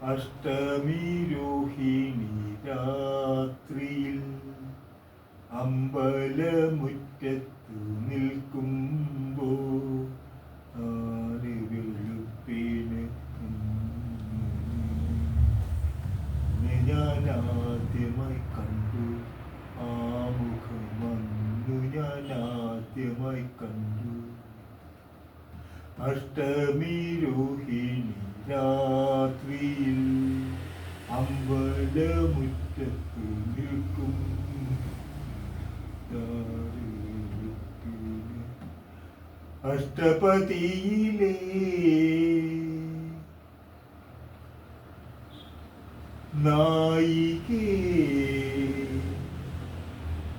അഷ്ടമി രോഹിണി രാത്രിയിൽ അമ്പലമുറ്റത്തു നിൽക്കുമ്പോ വെളുപ്പിന് ഞാൻ ആദ്യമായി കണ്ടു. ആ മുഖമന്നു ഞാൻ ആദ്യമായി കണ്ടു. അഷ്ടമി രോഹിണി രാത്രിയിൽ അമ്പലമുറ്റത്ത് നിൽക്കും. അഷ്ടപതിയിലേ. നായികേ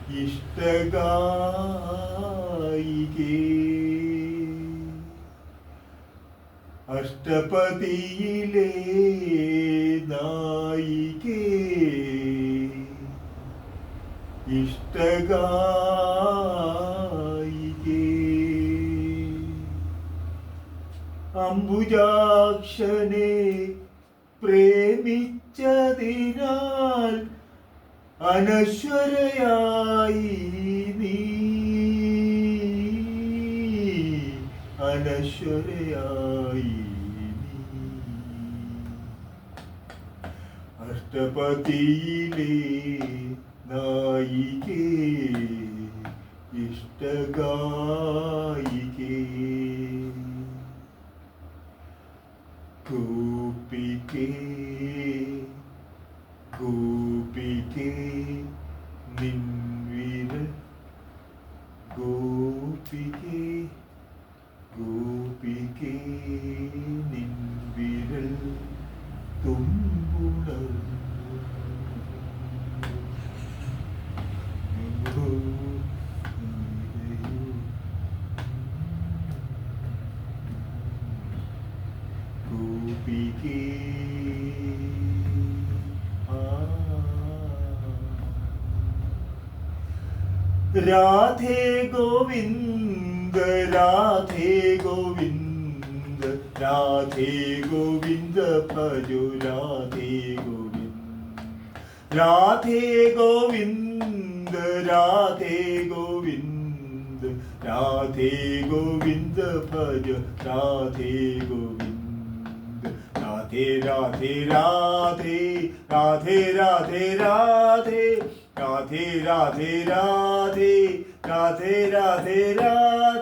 ഇഷ്ടഗായികേ. അഷ്ടപതിയിലെ നായികേ. ഇഷ്ടഗായികേ. അംബുജാക്ഷനെ പ്രേമിച്ചതിനാൽ അനശ്വരയായി നീ അനശ്വരയായി അഷ്ടപതിയിലെ നായികേ ഇഷ്ടഗായികേ. ഗോപികേ ഗോപികേ നിൻവിരൽ. ഗോപികേ ഗോപികേ നിൻ വിരൽ തുമ്പുണർന്നു. ഗോപികേ രാധേ ഗോവിന്ദ് രാധേ ഗോവിന്ദ രാധേ ഗോവിന്ദ ഭജു രാധേ ഗോവിന്ദ രാധേ ഗോവിന്ദ രാധേ ഗോവിന്ദ രാധേ ഗോവിന്ദ ഭജ രാധേ ഗോവിന്ദ രാധേ രാധേ രാധേ രാധേ രാധേ രാധേ രാധേ രാധേ രാധേ രാധേ രാധേ രാധേ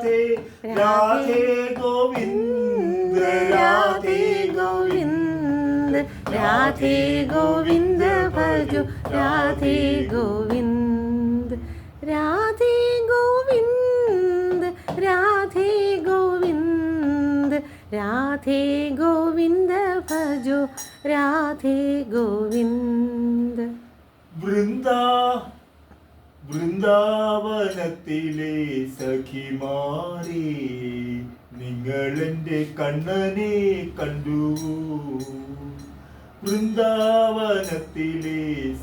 രാധേ ഗോവിന്ദ രാധേ ഗോവിന്ദ രാധേ ഗോവിന്ദ ഭജു രാധേ ഗോവിന്ദ രാധേ ഗോവിന്ദ രാധേ ഗോവിന്ദ രാധേ ഗോവിന്ദ ഭജു രാധേ ഗോവിന്ദ. വൃന്ദാ വൃന്ദാവനത്തിലെ സഖിമാരെ നിങ്ങളെന്റെ കണ്ണനെ കണ്ടു. വൃന്ദാവനത്തിലെ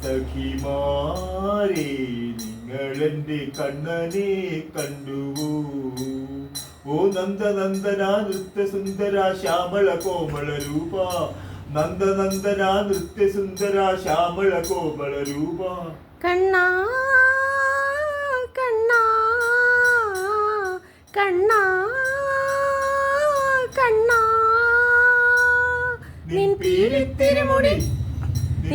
സഖിമാരെ നിങ്ങളെന്റെ കണ്ണനെ കണ്ടു. ഓ നന്ദനന്ദന നൃത്യസുന്ദര ശ്യാമള കോമള രൂപ. നന്ദനന്ദന നൃത്യസുന്ദര ശ്യാമള കോമള രൂപ. കണ്ണാ കണ്ണാ കണ്ണാ. നിൻ പീലിത്തിരുമുടി